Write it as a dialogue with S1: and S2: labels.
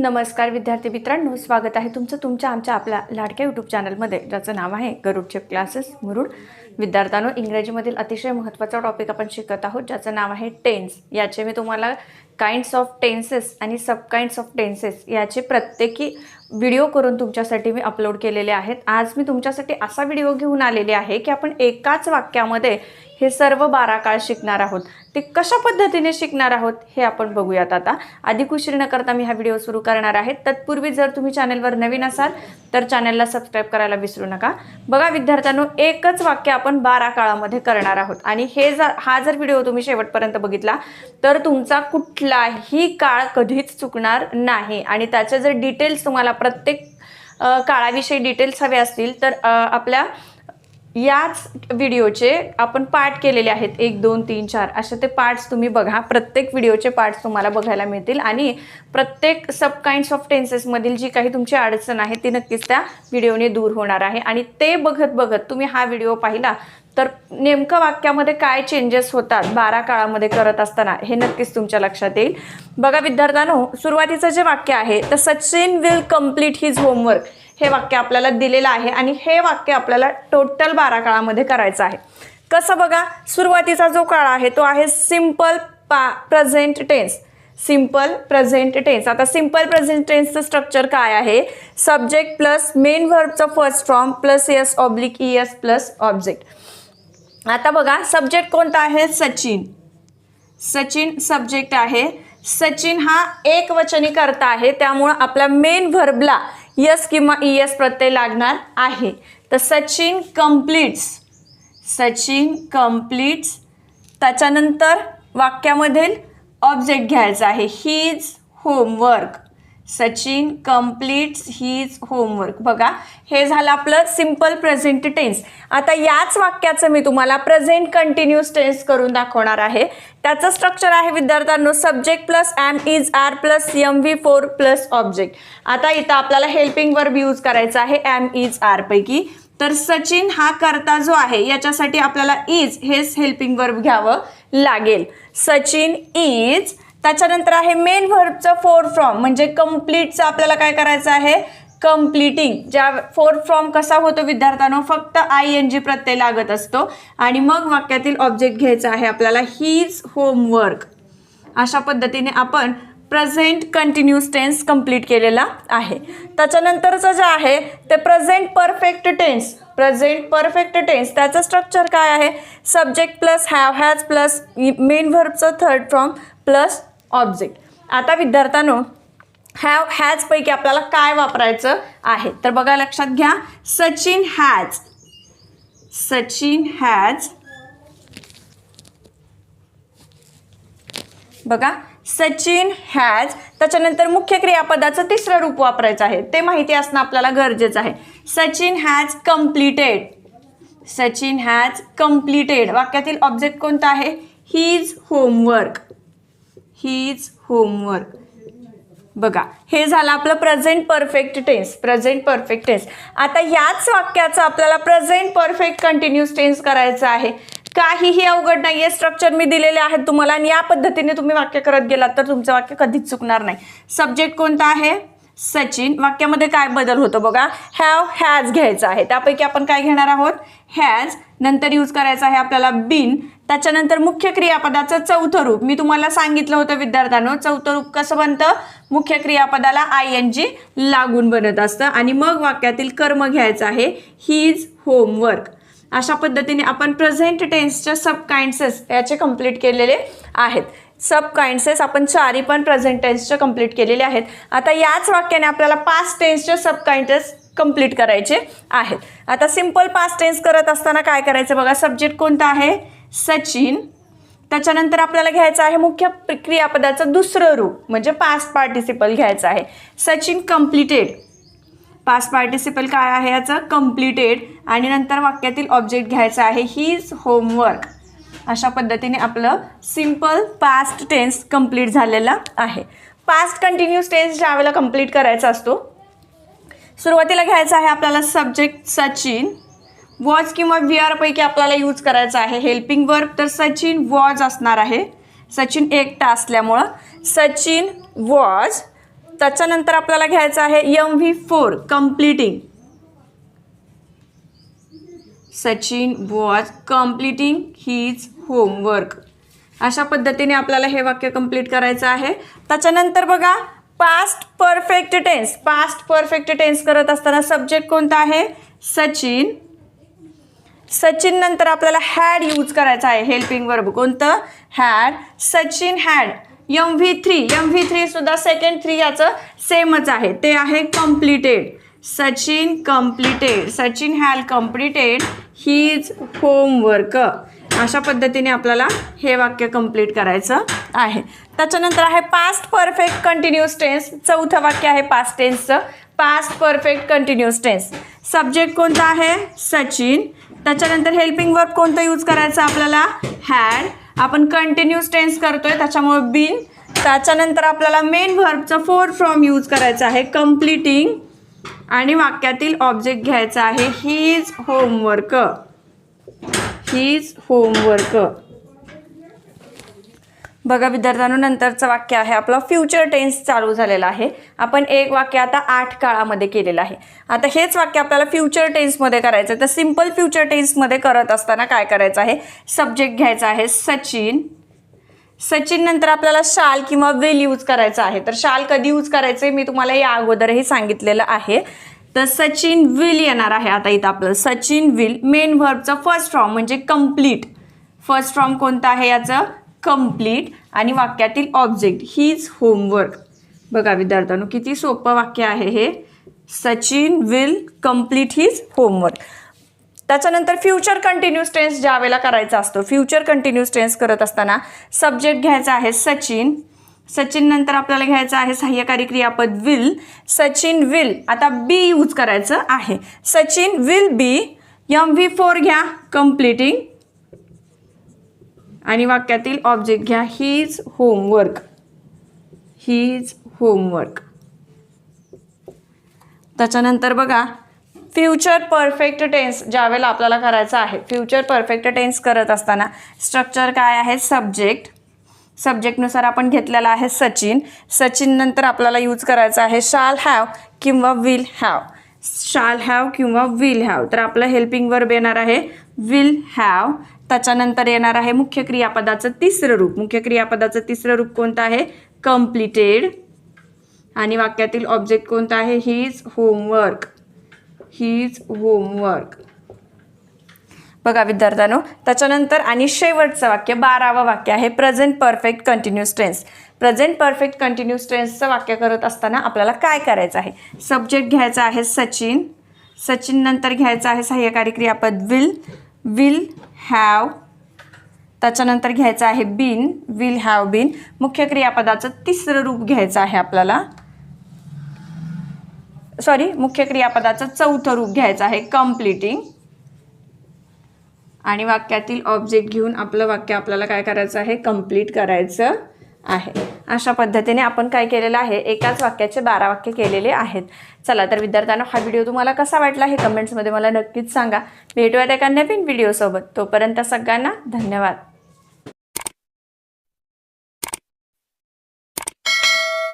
S1: नमस्कार विद्यार्थी मित्रांनो स्वागत आहे तुमचं तुमच्या आमच्या आपल्या लाडक्या यूट्यूब चॅनलमध्ये ज्याचं नाव आहे गरुडचे क्लासेस मुरुड. विद्यार्थ्यांनो इंग्रजीमधील अतिशय महत्त्वाचा टॉपिक आपण शिकत आहोत ज्याचं नाव आहे टेन्स याचे मी तुम्हाला काइंड्स ऑफ टेन्सेस आणि सब काइंड्स ऑफ टेन्सेस याचे प्रत्येकी व्हिडिओ करून तुमच्यासाठी मी अपलोड केलेले आहेत. आज मी तुमच्यासाठी असा व्हिडिओ घेऊन आलेले आहे की आपण एकाच वाक्यामध्ये हे सर्व बारा काळ शिकणार आहोत. ते कशा पद्धतीने शिकणार आहोत हे आपण बघूयात आता. अधिक उशीर न करता मी हा व्हिडिओ सुरू करणार आहे. तत्पूर्वी जर तुम्ही चॅनलवर नवीन असाल तर चॅनलला सबस्क्राईब करायला विसरू नका. बघा विद्यार्थ्यांनो एकच वाक्य आपण बारा काळामध्ये करणार आहोत. आणि हे जर हा जर व्हिडिओ तुम्ही शेवटपर्यंत बघितला तर तुमचा कुठला कुठलाही काळ कधीच चुकणार नाही. आणि त्याचे जर डिटेल्स तुम्हाला प्रत्येक काळाविषयी डिटेल्स हवे असतील तर आपल्या याच व्हिडिओचे आपण पार्ट केलेले आहेत. एक दोन तीन चार असे ते पार्ट्स तुम्ही बघा. प्रत्येक व्हिडिओचे पार्ट्स तुम्हाला बघायला मिळतील. आणि प्रत्येक सब काइंड्स ऑफ टेन्सेसमधील जी काही तुमची अडचण आहे ती नक्कीच त्या व्हिडिओने दूर होणार आहे. आणि ते बघत बघत तुम्ही हा व्हिडिओ पाहिला तर नेमकं वाक्यामध्ये काय चेंजेस होतात बारा काळामध्ये करत असताना हे नक्कीच तुमच्या लक्षात येईल. बघा विद्यार्थ्यांनो सुरुवातीचं जे वाक्य आहे तर Sachin will complete his homework हे वाक्य आपल्याला दिलेलं आहे आणि हे वाक्य आपल्याला टोटल बारा काळामध्ये करायचं आहे. कसं बघा सुरुवातीचा जो काळ आहे तो आहे सिंपल पा present tense simple present tense आता सिंपल प्रेझेंट टेन्सचं स्ट्रक्चर काय आहे? Subject plus main व्हर्बचं first form plus S oblique E S plus object आता बघा सब्जेक्ट कोणता आहे? सचिन. सचिन सब्जेक्ट आहे. सचिन हा एक वचनी करता आहे त्यामुळं आपल्या मेन व्हर्बला यस किंवा ई एस प्रत्यय लागणार आहे. तर सचिन कम्प्लीट्स सचिन कम्प्लीट्स त्याच्यानंतर वाक्यामधील ऑब्जेक्ट घ्यायचा आहे. His homework Sachin completes his homework बघा हे झालं आपलं सिंपल प्रेझेंट टेन्स आता याच वाक्याचं मी तुम्हाला प्रेझेंट कंटिन्युअस टेन्स करून दाखवणार आहे. त्याचं स्ट्रक्चर आहे विद्यार्थ्यांनो subject plus am is are plus M V four plus object आता इथं आपल्याला हेल्पिंग वर्ब यूज करायचं आहे एम इज आर पैकी. तर सचिन हा करता जो आहे याच्यासाठी आपल्याला इज हेच हेल्पिंग वर्ब घ्यावं लागेल. सचिन इज त्याच्यानंतर आहे मेन व्हर्बचं फोर फ्रॉम म्हणजे कम्प्लीटचं आपल्याला काय करायचं आहे? कम्प्लिटिंग ज्या फोर फ्रॉम कसा होतो विद्यार्थ्यांना? फक्त आय एन जी प्रत्यय लागत असतो. आणि मग वाक्यातील ऑब्जेक्ट घ्यायचा आहे आपल्याला हीज होमवर्क अशा पद्धतीने आपण प्रेझेंट कंटिन्यूस टेन्स कंप्लीट केलेला आहे. त्याच्यानंतरचं जे आहे ते present perfect tense present perfect tense त्याचं स्ट्रक्चर काय आहे? Subject plus have has plus main व्हर्बचं third from plus object आता विद्यार्थ्यांनो हॅव हॅजपैकी आपल्याला काय वापरायचं आहे? तर बघा लक्षात घ्या. सचिन हॅज सचिन हॅज बघा सचिन हॅज त्याच्यानंतर मुख्य क्रियापदाचं तिसरं रूप वापरायचं आहे. ते माहिती असणं आपल्याला गरजेचं आहे. Sachin has completed Sachin has completed वाक्यातील object कोणता आहे? His homework his homework. बघा हे झालं आपलं present perfect tense present perfect tense आता याच वाक्याचं आपल्याला प्रेझेंट परफेक्ट कंटिन्यूस टेन्स करायचं आहे. काहीही अवघड नाही आहे स्ट्रक्चर मी दिलेले आहेत तुम्हाला आणि या पद्धतीने तुम्ही वाक्य करत गेलात तर तुमचं वाक्य कधीच चुकणार नाही. सब्जेक्ट कोणता आहे? सचिन वाक्यामध्ये काय बदल होतो बघा? हॅव हॅज घ्यायचा आहे. त्यापैकी आपण काय घेणार आहोत? हॅज नंतर यूज करायचा आहे आपल्याला बिन त्याच्यानंतर मुख्य क्रियापदाचं चौथं रूप. मी तुम्हाला सांगितलं होतं विद्यार्थ्यांनो चौथं रूप कसं बनतं? मुख्य क्रियापदाला आय एन जी लागून बनत असतं. आणि मग वाक्यातील कर्म घ्यायचं आहे हीज होमवर्क अशा पद्धतीने आपण प्रेझेंट टेन्सच्या सब काइंडसेस याचे कंप्लीट केलेले आहेत. सब काइंडसेस आपण चारी पण प्रेझेंट टेन्सचे कंप्लीट केलेले आहेत. आता याच वाक्याने आपल्याला पास्ट टेन्सचे सब काइंडसेस कंप्लीट करायचे आहेत. आता सिंपल पास्ट टेन्स करत असताना काय करायचं बघा? सब्जेक्ट कोणता आहे? सचिन. त्याच्यानंतर आपल्याला घ्यायचं आहे मुख्य क्रियापदाचं दुसरं रूप म्हणजे पास्ट पार्टिसिपल घ्यायचं आहे. सचिन कम्प्लिटेड पास्ट पार्टिसिपल काय आहे याचं? कम्प्लिटेड आणि नंतर वाक्यातील ऑब्जेक्ट घ्यायचं आहे. हीज होमवर्क अशा पद्धतीने आपलं सिंपल पास्ट टेन्स कंप्लीट झालेलं आहे. पास्ट कंटिन्यूस टेन्स ज्या वेळेला कंप्लीट करायचा असतो सुरुवातीला घ्यायचं आहे आपल्याला सब्जेक्ट सचिन वॉज किंवा विआर आरपैकी आपल्याला यूज करायचं आहे. हेल्पिंग वर्क तर सचिन वॉज असणार आहे. सचिन एकटा असल्यामुळं सचिन वॉज त्याच्यानंतर आपल्याला घ्यायचं आहे M V four completing Sachin was completing his homework. अशा पद्धतीने आपल्याला हे वाक्य कंप्लीट करायचं आहे. त्याच्यानंतर बघा past perfect tense past perfect tense करत असताना सब्जेक्ट कोणता आहे? सचिन. सचिन नंतर आपल्याला हॅड यूज करायचा आहे. हेल्पिंग वर्ब कोणतं? Had Sachin had M V three M V three सुद्धा सेकंड थ्री याचं सेमच आहे. ते आहे completed Sachin completed Sachin had completed his homework अशा पद्धतीने आपल्याला हे वाक्य कंप्लीट करायचं आहे. त्याच्यानंतर आहे पास्ट परफेक्ट कंटिन्युअस टेन्स चौथं वाक्य आहे past टेन्सचं past perfect continuous tense subject कोणता आहे? सचिन. त्याच्यानंतर हेल्पिंग वर्ब कोणतं यूज करायचं आपल्याला? हॅड आपण कंटिन्युअस टेन्स करतोय त्याच्यामुळे बिन त्याच्यानंतर आपल्याला मेन व्हर्बचं फोर फ्रॉम यूज करायचं आहे कम्प्लिटिंग आणि वाक्यातील ऑब्जेक्ट घ्यायचा आहे हीज होमवर्क हीज होमवर्क बघा विद्यार्थ्यांनो नंतरचं वाक्य आहे. आपलं फ्युचर टेन्स चालू झालेला आहे. आपण एक वाक्य आता आठ काळामध्ये केलेलं आहे. आता हेच वाक्य आपल्याला फ्युचर टेन्समध्ये करायचं आहे तर सिंपल फ्युचर टेन्समध्ये करत असताना काय करायचं आहे? सब्जेक्ट घ्यायचा आहे. सचिन. सचिन नंतर आपल्याला शाल किंवा वेल यूज करायचा आहे. तर शाल कधी यूज करायचे मी तुम्हाला या अगोदरही सांगितलेलं आहे. तर सचिन विल येणार आहे आता इथं आपलं. सचिन विल मेन व्हर्बचं फर्स्ट फॉर्म म्हणजे कंप्लीट फर्स्ट फॉर्म कोणतं आहे याचं? कंप्लीट आणि वाक्यातील ऑब्जेक्ट हीज होमवर्क बघा विद्यार्थ्यांनो किती सोपं वाक्य आहे हे. Sachin will complete his homework त्याच्यानंतर फ्युचर कंटिन्यूस टेन्स ज्या वेळेला करायचा असतो फ्युचर कंटिन्यूस टेन्स करत असताना सब्जेक्ट घ्यायचा आहे सचिन सचिन नंतर आपल्याला घ्यायचं आहे सहाय्यकारी क्रियापद विल. सचिन विल. आता बी यूज करायचं आहे. Sachin will be M V four घ्या. कम्प्लिटिंग आणि वाक्यातील ऑब्जेक्ट घ्या. हीज होमवर्क हीज होमवर्क त्याच्यानंतर बघा. फ्युचर परफेक्ट टेन्स ज्यावेळेला आपल्याला करायचं आहे. फ्युचर परफेक्ट टेन्स करत असताना स्ट्रक्चर काय आहे? सब्जेक्ट सब्जेक्टनुसार आपण घेतलेला आहे सचिन. सचिन नंतर आपल्याला यूज करायचं आहे शाल हॅव किंवा विल हॅव शाल हॅव किंवा विल हॅव तर आपलं हेल्पिंग वर्ब येणार आहे विल हॅव त्याच्यानंतर येणार आहे मुख्य क्रियापदाचं तिसरं रूप. मुख्य क्रियापदाचं तिसरं रूप कोणतं आहे? कम्प्लिटेड आणि वाक्यातील ऑब्जेक्ट कोणता आहे? हीज होमवर्क हीज होमवर्क बघा विद्यार्थ्यांनो त्याच्यानंतर आणि शेवटचं वाक्य बारावं वाक्य आहे present perfect continuous tense present perfect continuous टेन्सचं वाक्य करत असताना आपल्याला काय करायचं आहे? सब्जेक्ट घ्यायचा आहे सचिन. सचिन नंतर घ्यायचं आहे सहाय्यकारी क्रियापद विल विल हॅव त्याच्यानंतर घ्यायचं आहे बिन विल हॅव बिन मुख्य क्रियापदाचं तिसरं रूप घ्यायचं आहे आपल्याला. सॉरी मुख्य क्रियापदाचं चौथं रूप घ्यायचं आहे कम्प्लिटिंग आणि वाक्यातील ऑब्जेक्ट घेऊन आपलं वाक्य आपल्याला काय करायचं आहे? कंप्लीट करायचं आहे. अशा पद्धतीने आपण काय केलेलं आहे? एकाच वाक्याचे बारा वाक्य केलेले आहेत. चला तर विद्यार्थ्यांना हा व्हिडिओ तुम्हाला कसा वाटला हे कमेंट्समध्ये मला नक्कीच सांगा. भेटूयात एका नवीन व्हिडिओसोबत तोपर्यंत सगळ्यांना धन्यवाद.